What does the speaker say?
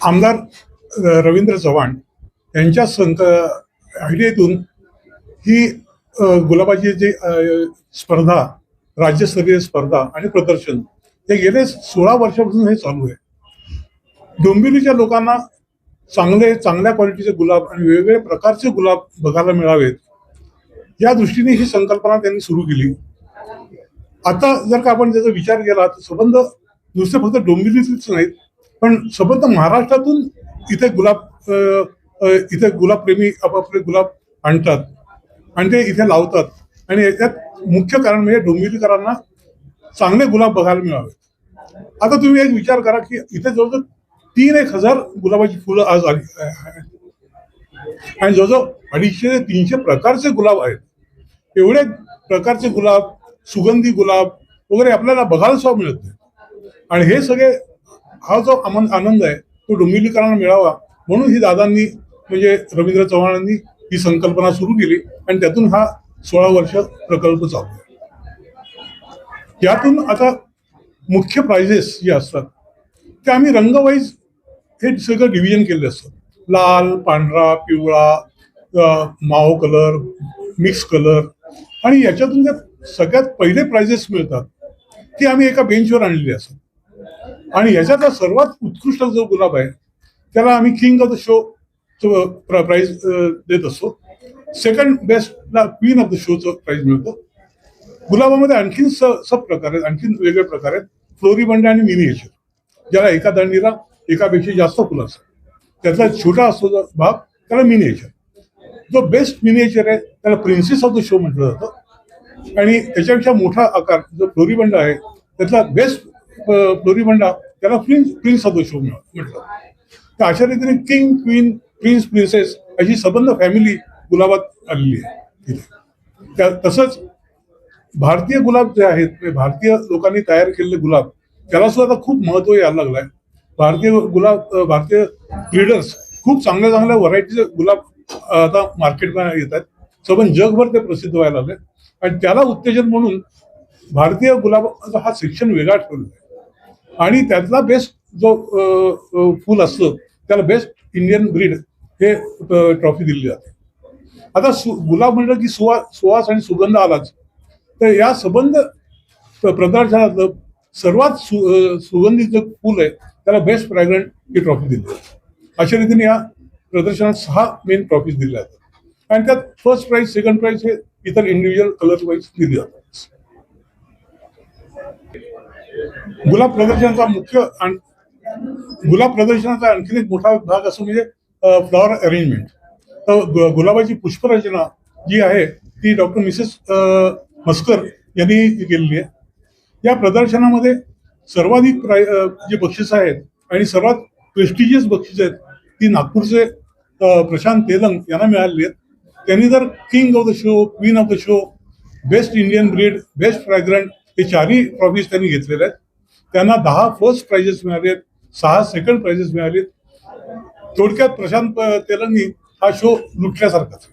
आमदार रवींद्र चव्हाण यांच्या संक आयडियातून ही गुलाबाची जी स्पर्धा राज्यस्तरीय स्पर्धा आणि प्रदर्शन हे गेले सोळा वर्षापासून हे चालू आहे. डोंबिवलीच्या लोकांना चांगले चांगल्या क्वालिटीचे गुलाब आणि वेगवेगळ्या प्रकारचे गुलाब बघायला मिळावेत. या दृष्टीने ही संकल्पना त्यांनी सुरू केली. आता जर का आपण त्याचा विचार केला तर संबंध नुसते फक्त डोंबिवलीतच नाहीत पण संबंध महाराष्ट्रातून इथे गुलाब इथे गुलाबप्रेमी आपापले गुलाब आणतात आणि ते इथे लावतात. आणि याच्यात मुख्य कारण म्हणजे डोंबिवलीकरांना चांगले गुलाब बघायला मिळावेत. आता तुम्ही एक विचार करा की इथे जवळजवळ तीन एक हजार गुलाबाची फुलं आज आली आणि जवळजवळ अडीचशे ते तीनशे प्रकारचे गुलाब आहेत. एवढे प्रकारचे गुलाब सुगंधी गुलाब वगैरे आपल्याला बघायला सुद्धा मिळत नाही आणि हे सगळे हा जो आनंद आहे तो डोंबिवलीकरांना मिळावा म्हणून ही दादांनी म्हणजे रवींद्र चव्हाणांनी ही संकल्पना सुरू केली आणि त्यातून हा सोळा वर्ष प्रकल्प चालू आहे. यातून आता मुख्य प्राइजेस जे असतात ते आम्ही रंगवाईज हे सगळं डिव्हिजन केले असतात लाल पांढरा पिवळा माओ कलर मिक्स कलर आणि याच्यातून ज्या सगळ्यात पहिले प्राइजेस मिळतात ते आम्ही एका बेंचवर आणलेले असतात. आणि याच्यातला सर्वात उत्कृष्ट जो गुलाब आहे त्याला आम्ही king of the show prize देत असतो. सेकंड बेस्टला क्वीन ऑफ द शोचं प्राइज मिळतं. गुलाबामध्ये आणखीन स सब प्रकार आहेत आणखीन वेगळे प्रकार आहेत. फ्लोरीबंड आणि मिनिएचर ज्याला एका दंडीला एकापेक्षा जास्त फुलं असतात. त्यातला छोटा असतो जो भाग त्याला मिनिएचर जो बेस्ट मिनिएचर आहे त्याला प्रिन्सेस ऑफ द शो म्हटलं जातं. आणि त्याच्यापेक्षा मोठा आकार जो फ्लोरीबंड आहे त्यातला बेस्ट फ्लोरिबंडा त्याला प्रिन्स प्रिन्स हा दोष म्हटलं. तर अशा रीतीने किंग क्वीन प्रिन्स प्रिन्सेस अशी सबंध फॅमिली गुलाबात आलेली आहे. तिथे. त्या तसंच भारतीय गुलाब जे आहेत भारतीय लोकांनी तयार केलेले गुलाब त्याला सुद्धा आता खूप महत्त्व यायला लागलंय. भारतीय गुलाब भारतीय ब्रीडर्स खूप चांगल्या चांगल्या व्हरायटीचे गुलाब आता मार्केटमध्ये येत आहेत. सबंध जगभर ते प्रसिद्ध व्हायला लागले. आणि त्याला उत्तेजन म्हणून भारतीय गुलाबाचा हा सेक्शन वेगळा ठेवलेला आहे. आणि त्यातला बेस्ट जो फुल असतं त्याला बेस्ट इंडियन ब्रीड हे ट्रॉफी दिली जाते. आता सु गुलाब म्हणलं की सुवा सुवास आणि सुगंध आलाच तर या संबंध प्रदर्शनातलं सर्वात सु सुगंधित जे फूल आहे त्याला बेस्ट फ्रॅग्रंट ही ट्रॉफी दिली जाते. अशा रीतीने या प्रदर्शनात सहा मेन ट्रॉफीज दिल्या जातात. आणि त्यात फर्स्ट प्राईज सेकंड प्राईज हे इतर इंडिव्हिज्युअल कलर वाईज दिली जातात. गुलाब प्रदर्शनाचा मुख्य गुलाब प्रदर्शनाचा आणखीन एक मोठा भाग असो म्हणजे फ्लॉवर अरेंजमेंट. तर गुलाबाची पुष्परचना जी आहे ती डॉक्टर मिसेस मस्कर यांनी केलेली आहे. या प्रदर्शनामध्ये सर्वाधिक प्राय जे बक्षीस आहेत आणि सर्वात प्रेस्टिजियस बक्षिस आहेत ती नागपूरचे प्रशांत तेलंग यांना मिळालेली आहेत. त्यांनी जर king of the show queen of the show best Indian breed best fragrant हे चारही ट्रॉफीज त्यांनी घेतलेल्या आहेत. त्यांना दहा फर्स्ट प्राइजेस मिळाले आहेत सहा सेकंड प्राइजेस मिळाले आहेत. थोडक्यात प्रशांत तेलंगी हा शो लुटल्यासारखाच.